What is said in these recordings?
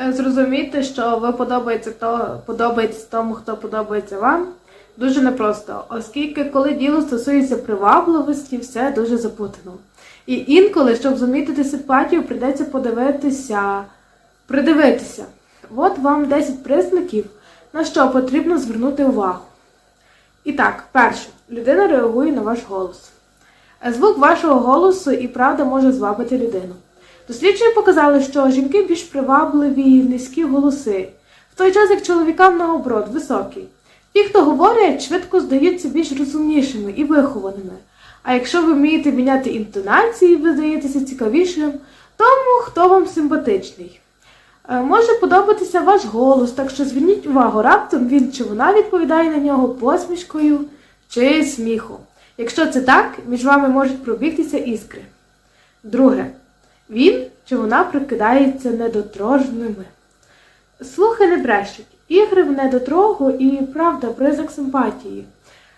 Е, Зрозуміти, що ви подобаєте то, подобаєтесь тому, хто подобається вам, дуже непросто, оскільки коли діло стосується привабливості, все дуже запутано. І інколи, щоб замітити симпатію, прийдеться подивитися, придивитися. От вам 10 признаків, на що потрібно звернути увагу. І так, перше, людина реагує на ваш голос. Е, Звук вашого голосу і правда може звабити людину. Дослідження показали, що жінки більш привабливі низькі голоси, в той час як чоловікам наоборот високі. Ті, хто говорять, швидко здаються більш розумнішими і вихованими. А якщо ви вмієте міняти інтонації, ви здаєтеся цікавішим, тому хто вам симпатичний. Е, Може подобатися ваш голос, так що зверніть увагу, раптом він чи вона відповідає на нього посмішкою чи сміхом. Якщо це так, між вами можуть пробігтися іскри. Друге, він чи вона прикидається недотрожними. Слухи не брешуть, ігри в недотрогу і правда признак симпатії.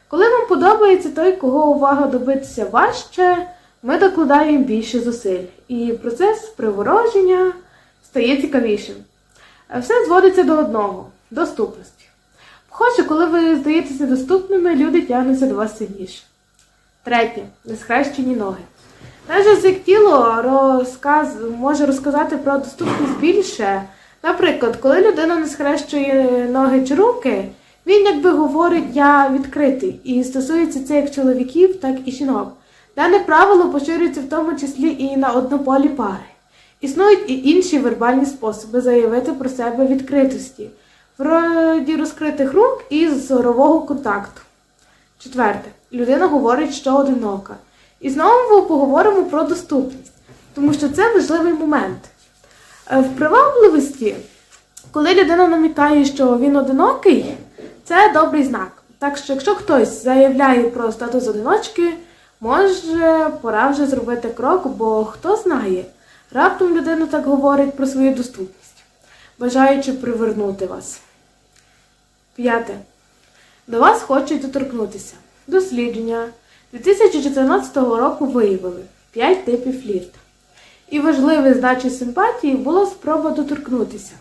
Коли вам подобається той, кого увага добитися важче, ми докладаємо більше зусиль, і процес привороження стає цікавішим. Все зводиться до одного доступності. Похоже, коли ви здаєтеся доступними, люди тягнуться до вас сильніше. Третє несхрещені ноги. Наш язик тіло розказ... може розказати про доступність більше. Наприклад, коли людина не схрещує ноги чи руки, він якби говорить я відкритий і стосується це як чоловіків, так і жінок. Дане правило поширюється в тому числі і на однополі пари. Існують і інші вербальні способи заявити про себе відкритості, вроді розкритих рук і зорового контакту. Четверте, людина говорить, що одинока. І знову поговоримо про доступність, тому що це важливий момент. Е, В привабливості, коли людина намікає, що він одинокий, це добрий знак. Так що, якщо хтось заявляє про статус одиночки, може пора вже зробити крок, бо хто знає, раптом людина так говорить про свою доступність, бажаючи привернути вас. П'яте. До вас хочуть доторкнутися. Дослідження 2014 року виявили 5 типів флірта. І важливою здачі симпатії була спроба доторкнутися.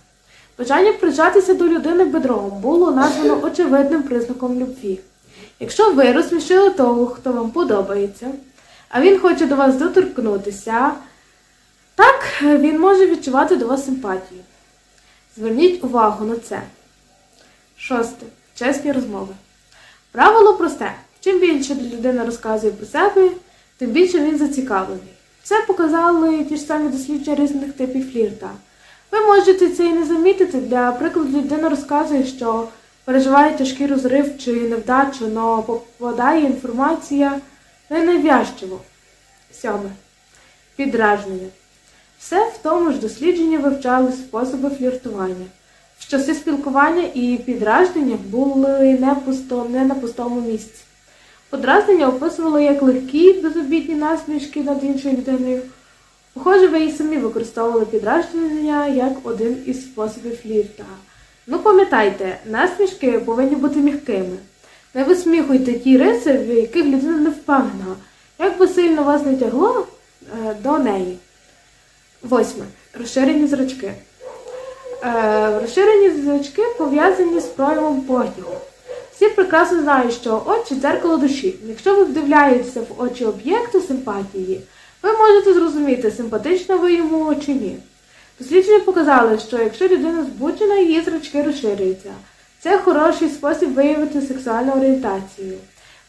Бажання прижатися до людини бедром було названо очевидним признаком любві. Якщо ви розсмішили того, хто вам подобається, а він хоче до вас доторкнутися, так він може відчувати до вас симпатію. Зверніть увагу на це. Шосте. Чесні розмови. Правило просте. Чим більше людина розказує про себе, тим більше він зацікавлений. Це показали ті ж самі дослідження різних типів флірта. Ви можете це і не замітити. Для прикладу, людина розказує, що переживає тяжкий розрив чи невдачу, але попадає інформація ненавязчиво. Сьоме. Підражнення. Все в тому ж дослідженні вивчали способи фліртування. В часи спілкування і підражнення були не, пусто, не на пустому місці. Подразнення описували як легкі безобідні насмішки над іншою людиною. Похоже, ви і самі використовували підражнення як один із способів флірта. Ну пам'ятайте, насмішки повинні бути м'якими. Не висміхуйте ті риси, в яких людина не впевнена, як би сильно вас не тягло е, до неї. Восьме. Розширені зрачки. Е, розширені зрачки пов'язані з проявом потягу. Всі прекрасно знають, що очі дзеркало душі. Якщо ви вдивляєтеся в очі об'єкту симпатії, ви можете зрозуміти, симпатична ви йому чи ні. Дослідження показали, що якщо людина збуджена, її зрачки розширюються. Це хороший спосіб виявити сексуальну орієнтацію.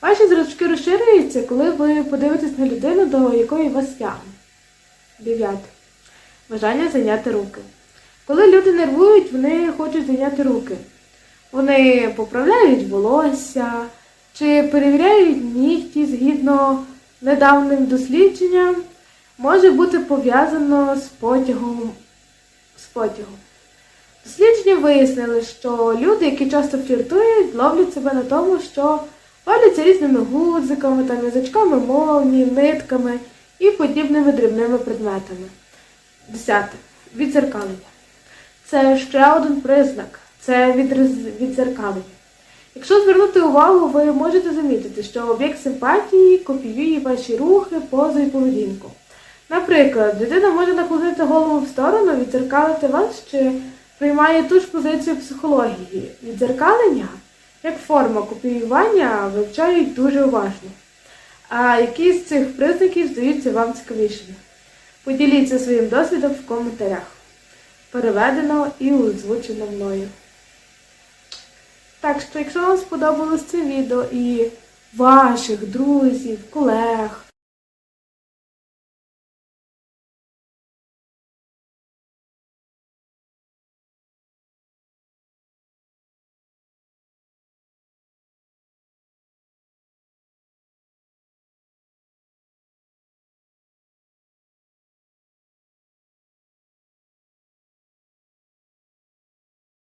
Ваші зрачки розширюються, коли ви подивитесь на людину, до якої вас тягне. Дев'яте. Бажання зайняти руки. Коли люди нервують, вони хочуть зайняти руки. Вони поправляють волосся чи перевіряють нігті згідно недавним дослідженням, може бути пов'язано з потягом. З потягом. Дослідження вияснили, що люди, які часто фліртують, ловлять себе на тому, що валяться різними гудзиками, там, язичками молні, нитками і подібними дрібними предметами. Десяте. Відзеркалення. Це ще один признак. Це відзеркалення. Якщо звернути увагу, ви можете замітити, що об'єкт симпатії копіює ваші рухи, позу і поведінку. Наприклад, людина може наклонити голову в сторону, відзеркалити вас чи приймає ту ж позицію психології. Відзеркалення, як форма копіювання, вивчають дуже уважно. А які з цих признаків здаються вам цікавішими? Поділіться своїм досвідом в коментарях. Переведено і озвучено мною. Так що, якщо вам сподобалось це відео і ваших друзів, колег,